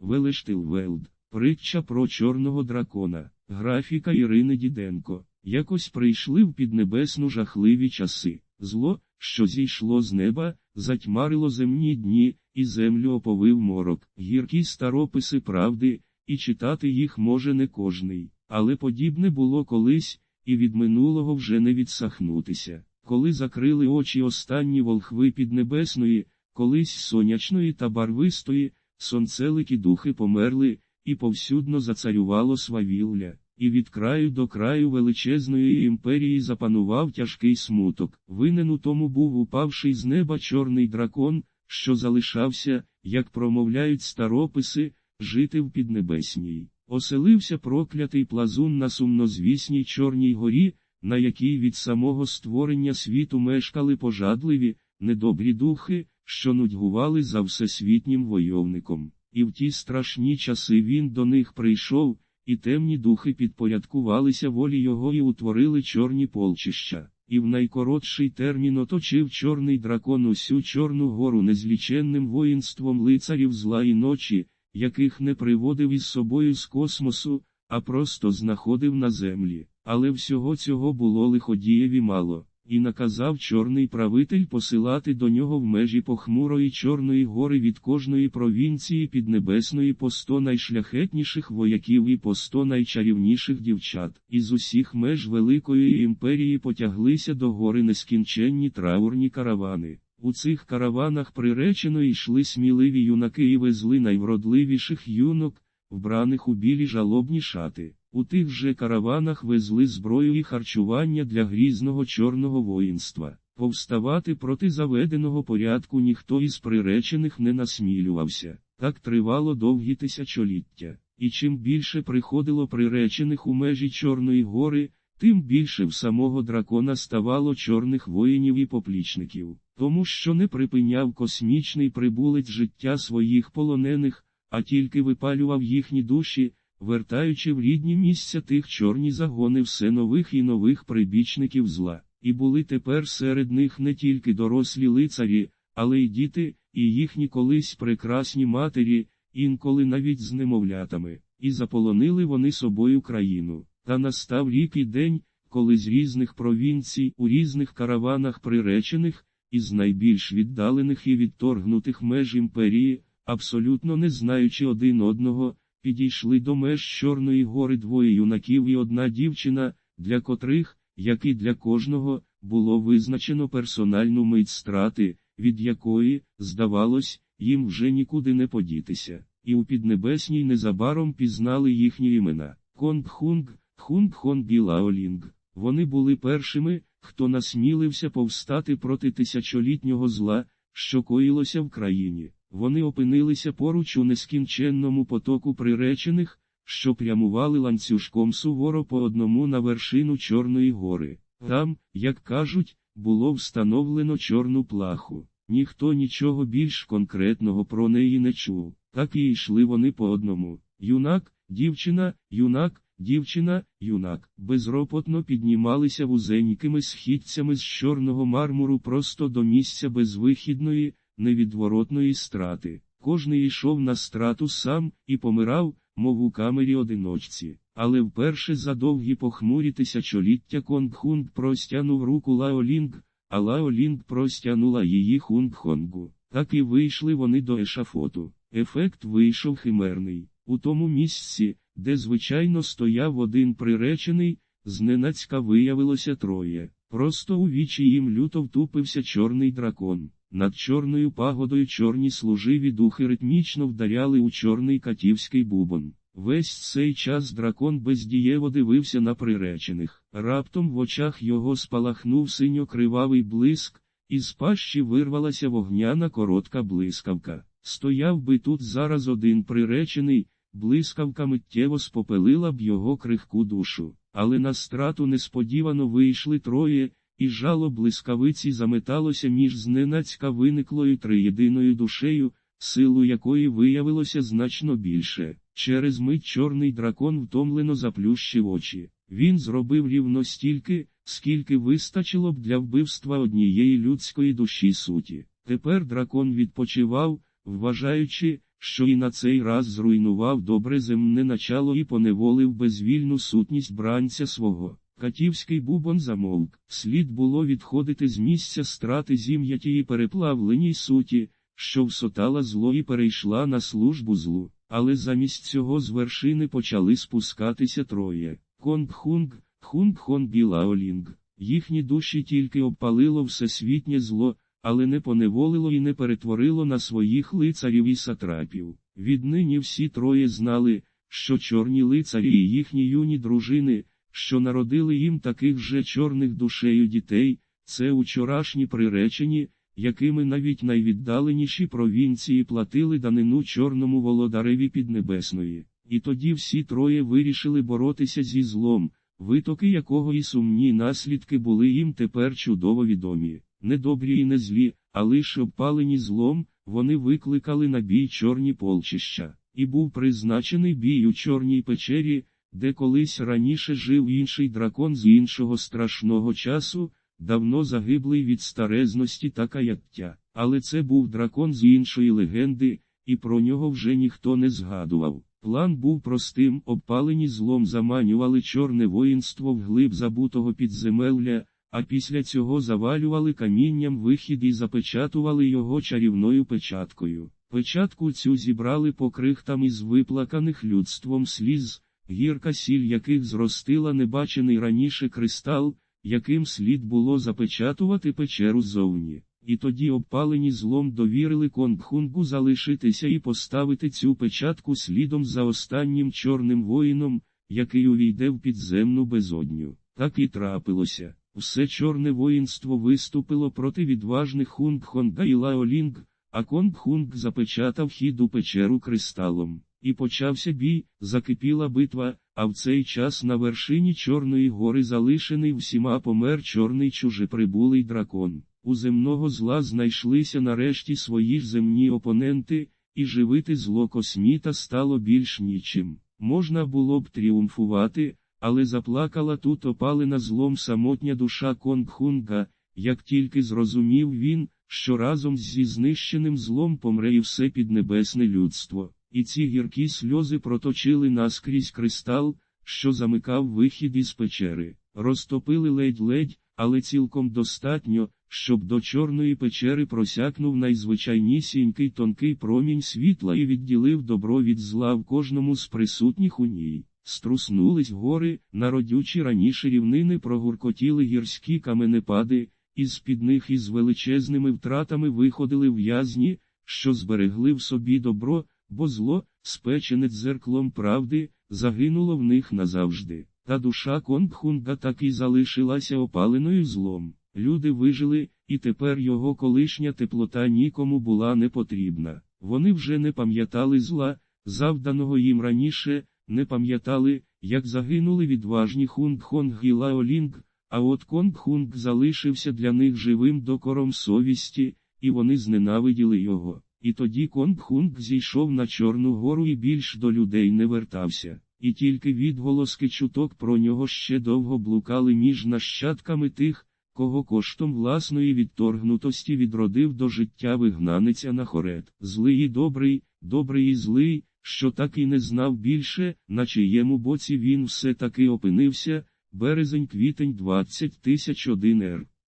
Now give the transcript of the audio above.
Велештилвелд, притча про чорного дракона, графіка Ірини Діденко. Якось прийшли в піднебесну жахливі часи. Зло, що зійшло з неба, затьмарило земні дні, і землю оповив морок. Гіркі старописи правди, і читати їх може не кожний. Але подібне було колись, і від минулого вже не відсахнутися. Коли закрили очі останні волхви піднебесної, колись сонячної та барвистої, сонцелики духи померли, і повсюдно зацарювало свавілля, і від краю до краю величезної імперії запанував тяжкий смуток. Винен у тому був упавший з неба чорний дракон, що залишався, як промовляють старописи, жити в піднебесній. Оселився проклятий плазун на сумнозвісній Чорній горі, на якій від самого створення світу мешкали пожадливі, недобрі духи, що нудьгували за всесвітнім войовником. І в ті страшні часи він до них прийшов, і темні духи підпорядкувалися волі його і утворили чорні полчища. І в найкоротший термін оточив чорний дракон усю Чорну гору незліченним воїнством лицарів зла і ночі, яких не приводив із собою з космосу, а просто знаходив на землі. Але всього цього було лиходієві мало, і наказав чорний правитель посилати до нього в межі похмурої Чорної гори від кожної провінції піднебесної по сто найшляхетніших вояків і по сто найчарівніших дівчат. Із усіх меж Великої імперії потяглися до гори нескінченні траурні каравани. У цих караванах приречено йшли сміливі юнаки і везли найвродливіших юнок, вбраних у білі жалобні шати. У тих же караванах везли зброю і харчування для грізного чорного воїнства. Повставати проти заведеного порядку ніхто із приречених не насмілювався. Так тривало довгі тисячоліття. І чим більше приходило приречених у межі Чорної гори, тим більше в самого дракона ставало чорних воїнів і поплічників, тому що не припиняв космічний прибулець життя своїх полонених, а тільки випалював їхні душі, вертаючи в рідні місця тих чорні загони все нових і нових прибічників зла. І були тепер серед них не тільки дорослі лицарі, але й діти, і їхні колись прекрасні матері, інколи навіть з немовлятами, і заполонили вони собою країну. Та настав рік і день, коли з різних провінцій, у різних караванах приречених, із найбільш віддалених і відторгнутих меж імперії, абсолютно не знаючи один одного, підійшли до меж Чорної гори двоє юнаків і одна дівчина, для котрих, як і для кожного, було визначено персональну мить страти, від якої, здавалось, їм вже нікуди не подітися, і у Піднебесній незабаром пізнали їхні імена Конг-Хунг, Хунг-Хонг і Лаолінг. Вони були першими, хто насмілився повстати проти тисячолітнього зла, що коїлося в країні. Вони опинилися поруч у нескінченному потоку приречених, що прямували ланцюжком суворо по одному на вершину Чорної гори. Там, як кажуть, було встановлено чорну плаху. Ніхто нічого більш конкретного про неї не чув. Так і йшли вони по одному. Юнак, дівчина, юнак, дівчина, юнак, безропотно піднімалися вузенькими східцями з чорного мармуру просто до місця безвихідної, невідворотної страти. Кожний йшов на страту сам і помирав, мов у камері одиночці. Але вперше за довгі похмурі тисячоліття Конгхунг простягнув руку Лаолінг, а Лаолінг простягнула її Хунгхонгу. Так і вийшли вони до ешафоту. Ефект вийшов химерний. У тому місці, де звичайно стояв один приречений, зненацька виявилося троє. Просто у вічі їм люто втупився чорний дракон. Над чорною пагодою чорні служиві духи ритмічно вдаряли у чорний катівський бубон. Весь цей час дракон бездієво дивився на приречених. Раптом в очах його спалахнув синьо-кривавий блиск, із пащі вирвалася вогняна коротка блискавка. Стояв би тут зараз один приречений, блискавка миттєво спопелила б його крихку душу. Але на страту несподівано вийшли троє, і жало блискавиці заметалося між зненацька виниклою триєдиною душею, силу якої виявилося значно більше. Через мить чорний дракон втомлено заплющив очі. Він зробив рівно стільки, скільки вистачило б для вбивства однієї людської душі суті. Тепер дракон відпочивав, вважаючи, що і на цей раз зруйнував добре земне начало і поневолив безвільну сутність бранця свого. Катівський бубон замовк, слід було відходити з місця страти зім'ятії переплавленій суті, що всотала зло і перейшла на службу злу, але замість цього з вершини почали спускатися троє. Конг-хунг, хунг-хон Білаолінг. Їхні душі тільки обпалило всесвітнє зло, але не поневолило і не перетворило на своїх лицарів і сатрапів. Віднині всі троє знали, що чорні лицарі і їхні юні дружини, що народили їм таких же чорних душею дітей, це учорашні приречені, якими навіть найвіддаленіші провінції платили данину чорному володареві Піднебесної. І тоді всі троє вирішили боротися зі злом, витоки якого і сумні наслідки були їм тепер чудово відомі. Не добрі і не злі, а лише обпалені злом, вони викликали на бій чорні полчища, і був призначений бій у чорній печері, де колись раніше жив інший дракон з іншого страшного часу, давно загиблий від старезності та каяття. Але це був дракон з іншої легенди, і про нього вже ніхто не згадував. План був простим, обпалені злом заманювали чорне воїнство вглиб забутого підземелля, а після цього завалювали камінням вихід і запечатували його чарівною печаткою. Печатку цю зібрали по крихтам із виплаканих людством сліз, гірка сіль яких зростила небачений раніше кристал, яким слід було запечатувати печеру ззовні. І тоді обпалені злом довірили Конгхунгу залишитися і поставити цю печатку слідом за останнім чорним воїном, який увійде в підземну безодню. Так і трапилося. Все чорне воїнство виступило проти відважних Хунгхонга і Лаолінг, а Конгхунг запечатав хід у печеру кристалом. І почався бій, закипіла битва, а в цей час на вершині Чорної гори залишений всіма помер чорний чужеприбулий дракон. У земного зла знайшлися нарешті свої ж земні опоненти, і живити зло косміта стало більш нічим. Можна було б тріумфувати, але заплакала тут опалена злом самотня душа Конгхунга, як тільки зрозумів він, що разом зі знищеним злом помре і все піднебесне людство. І ці гіркі сльози проточили наскрізь кристал, що замикав вихід із печери, розтопили ледь-ледь, але цілком достатньо, щоб до чорної печери просякнув найзвичайнісінький тонкий промінь світла і відділив добро від зла в кожному з присутніх у ній. Струснулись гори, народючі раніше рівнини прогуркотіли гірські каменепади, із під них із величезними втратами виходили в'язні, що зберегли в собі добро, бо зло, спечене дзерклом правди, загинуло в них назавжди. Та душа Конгхунга так і залишилася опаленою злом. Люди вижили, і тепер його колишня теплота нікому була не потрібна. Вони вже не пам'ятали зла, завданого їм раніше, не пам'ятали, як загинули відважні Хунгхонг і Лаолінг, а от Конгхунг залишився для них живим докором совісті, і вони зненавиділи його. І тоді Конгхунг зійшов на Чорну гору і більш до людей не вертався, і тільки відголоски чуток про нього ще довго блукали між нащадками тих, кого коштом власної відторгнутості відродив до життя вигнанеця на хорет. Злий і добрий, добрий і злий, що так і не знав більше, на чиєму боці він все таки опинився, березень квітень 20 тисяч один р.